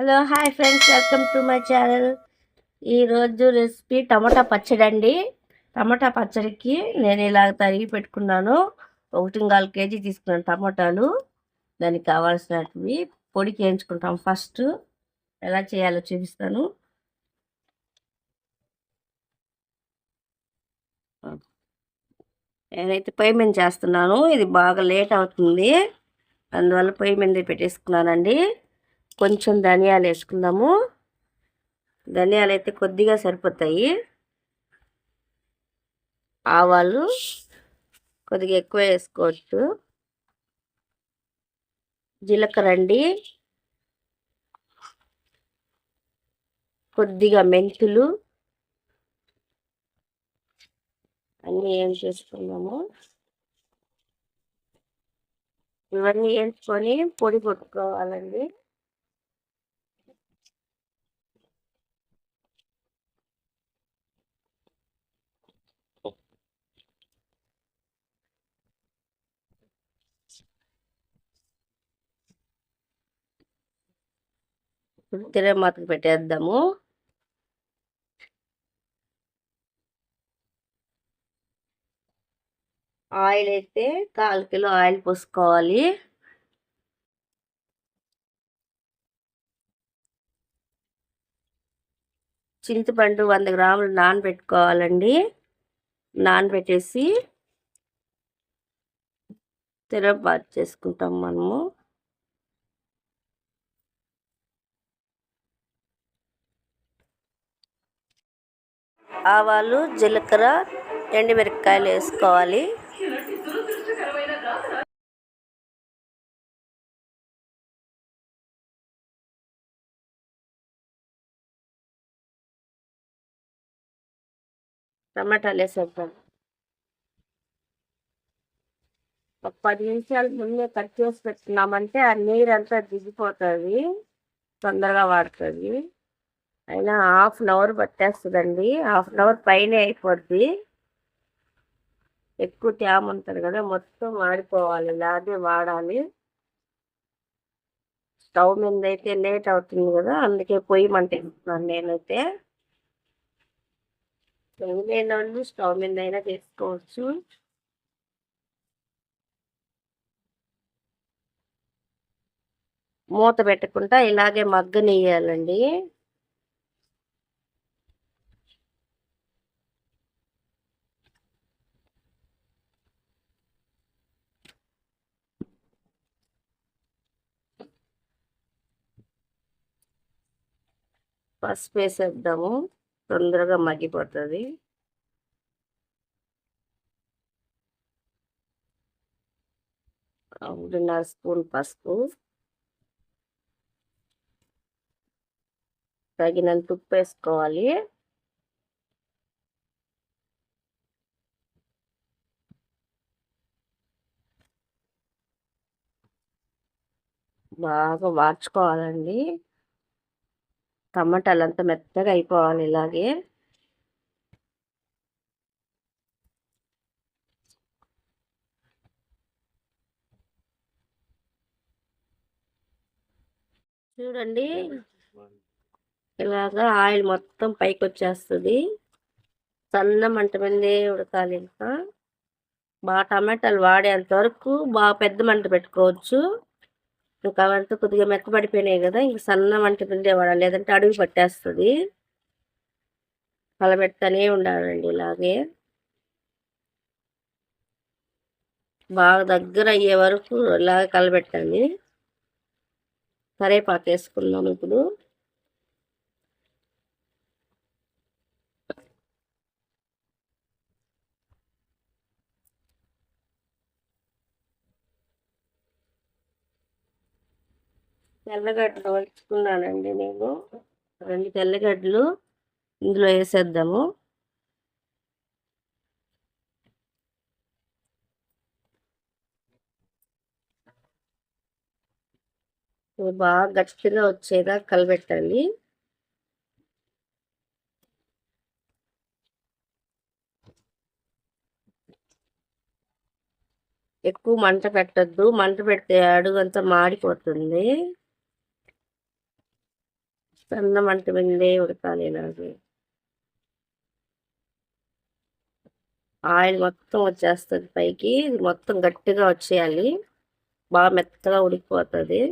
Hello hi friends. Welcome to my channel. ఈరోజు recipe టమాటా పచ్చడి అండి. టమాటా పచ్చడికి నేను ఇలా తరిగి పెట్టుకున్నాను. ఒకటి నాలుగు కేజీ తీసుకున్నాను టమాటాలు. దానికి కావాల్సినవి పొడికి వేయించుకుంటాం ఫస్ట్. ఎలా చేయాలో చూపిస్తాను. నేనైతే పొయ్యి మీద చేస్తున్నాను. ఇది బాగా లేట్ అవుతుంది. అందువల్ల పొయ్యి మీద పెట్టేసుకున్నానండి. కొంచెం ధనియాలు వేసుకుందాము. ధనియాలు అయితే కొద్దిగా సరిపోతాయి. ఆవాలు కొద్దిగా ఎక్కువ వేసుకోవచ్చు. జీలకర్ర అండి. కొద్దిగా మెంతులు. అన్నీ ఏం చేసుకున్నాము ఇవన్నీ వేసుకొని పొడి కొట్టుకోవాలండి. తిరగమాతకు పెట్టేద్దాము. ఆయిల్ అయితే కాల్ కిలో ఆయిల్ పోసుకోవాలి. చింతపండు వంద గ్రాములు నానబెట్టుకోవాలండి. నానబెట్టేసి తిరగబాటు చేసుకుంటాం మనము. ఆవాలు జీలకర్ర ఎండుమిరపకాయలు వేసుకోవాలి. టమాటాలు వేసేద్దాం. ఒక పది నిమిషాల ముందే కట్ చేసి పెట్టుకున్నామంటే ఆ నీరు అంతా దిగిపోతుంది తొందరగా వాడుతుంది. అయినా హాఫ్ అన్ అవర్ పట్టేస్తుందండి. హాఫ్ అన్ అవర్ పైన అయిపోద్ది. ఎక్కువ తేమ ఉంటుంది కదా మొత్తం ఆడిపోవాలి ఇలాగే వాడాలి. స్టవ్ మీద అయితే లేట్ అవుతుంది కదా అందుకే పొయ్యి మంటేస్తున్నాను నేనైతే. పొయ్యి లేని వాళ్ళు స్టవ్ మీద అయినా చేసుకోవచ్చు. మూత పెట్టకుండా ఇలాగే మగ్గనియ్యాలండి. పసుపు వేసేద్దాము. తొందరగా మగ్గిపోతుంది. ఒకటిన్నర స్పూన్ పసుపు. తగినంత ఉప్పు వేసుకోవాలి. బాగా వార్చుకోవాలండి టమాటాలు అంతా మెత్తగా అయిపోవాలి ఇలాగే. చూడండి. ఇలాగా ఆయిల్ మొత్తం పైకి వచ్చేస్తుంది సన్న మంట మీదే ఉడకాలి ఇంకా. బాగా టమాటాలు వాడేంత వరకు బాగా పెద్ద మంట పెట్టుకోవచ్చు. ఇంకా అవంతా కొద్దిగా మెత్తబడిపోయినాయి కదా ఇంక సన్న వంట పిండేవాడు లేదంటే అడుగు పట్టేస్తుంది. కలబెడతానే ఉండాలండి ఇలాగే. బాగా దగ్గర అయ్యే వరకు ఇలాగే కలబెట్టండి. కరేపాకు వేసుకుందాం ఇప్పుడు. తెల్లగడ్డలు వలుచుకున్నానండి నేను. రెండు తెల్లగడ్డలు ఇందులో వేసేద్దాము. బాగా గట్టిగా వచ్చేదా కలబెట్టాలి. ఎక్కువ మంట పెట్టద్దు. మంట పెడితే అడుగంతా మాడిపోతుంది. సన్న మంట మీదే ఉడకాలి ఇలాగే ఆయిల్ మొత్తం వచ్చేస్తుంది పైకి మొత్తం గట్టిగా వచ్చేయాలి. బాగా మెత్తగా ఉడికిపోతుంది.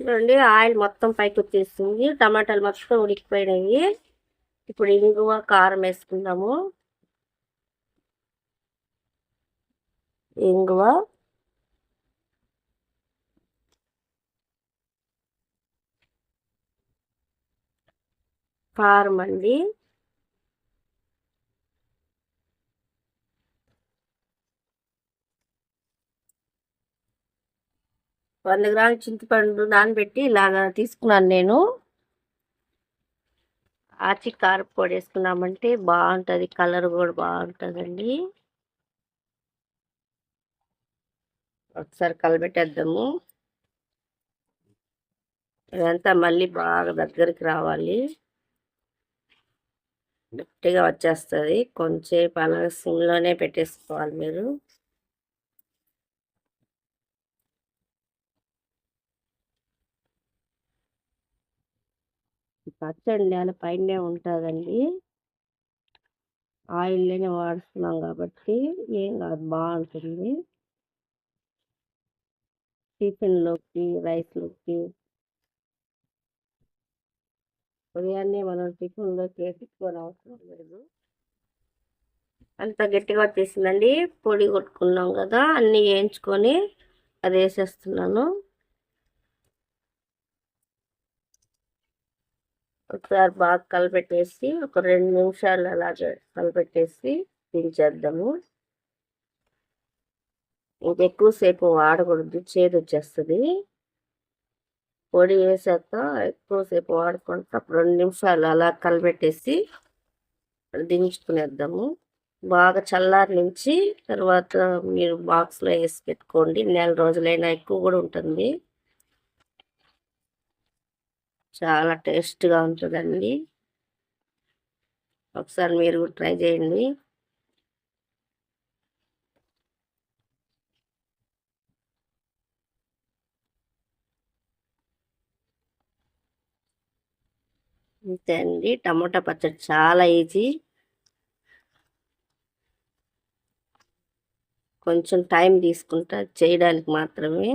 చూడండి ఆయిల్ మొత్తం పైకి వచ్చేసింది. టమాటాలు మొత్తం ఉడికిపోయినాయి. ఇప్పుడు ఇంగువ కారం వేసుకుందాము. ఇంగువ కారం అండి వంద గ్రాముల చింతపండు నానబెట్టి ఇలాగా తీసుకున్నాను నేను. ఆచి కారం పొడి వేసుకున్నామంటే బాగుంటుంది కలర్ కూడా బాగుంటుందండి. ఒకసారి కలబెట్టేద్దాము. ఇదంతా మళ్ళీ బాగా దగ్గరికి రావాలి. గట్టిగా వచ్చేస్తుంది. కొంచెంసేపు అలాగే సిమ్లోనే పెట్టేసుకోవాలి మీరు. పచ్చడి నేల పైనే ఉంటుందండి. ఆయిల్లోనే వాడుతున్నాం కాబట్టి ఏం కాదు బాగుంటుంది. టిఫిన్లోకి రైస్లోకి. ఉదయాన్నే మనం టిఫిన్లోకి వేసుకోని అవసరం లేదు. అంత గట్టిగా వచ్చేసిందండి. పొడి కొట్టుకున్నాం కదా అన్నీ వేయించుకొని అది వేసేస్తున్నాను. ఒకసారి బాగా కలిపెట్టేసి ఒక రెండు నిమిషాలు అలాగే కలిపెట్టేసి దించేద్దాము ఇంకెక్కువసేపు వాడకూడదు చేదు వచ్చేస్తుంది పొడి వేసాక ఎక్కువసేపు వాడుకుంటే అప్పుడు రెండు నిమిషాలు అలా కలబెట్టేసి దించుకునేద్దాము. బాగా చల్లారి నుంచి తర్వాత మీరు బాక్స్లో వేసి పెట్టుకోండి. నెల రోజులైనా ఎక్కువ కూడా ఉంటుంది. చాలా టేస్ట్గా ఉంటుందండి. ఒకసారి మీరు ట్రై చేయండి. అంతే అండి. టమోటా పచ్చడి చాలా ఈజీ. కొంచెం టైం తీసుకుంటా చేయడానికి మాత్రమే.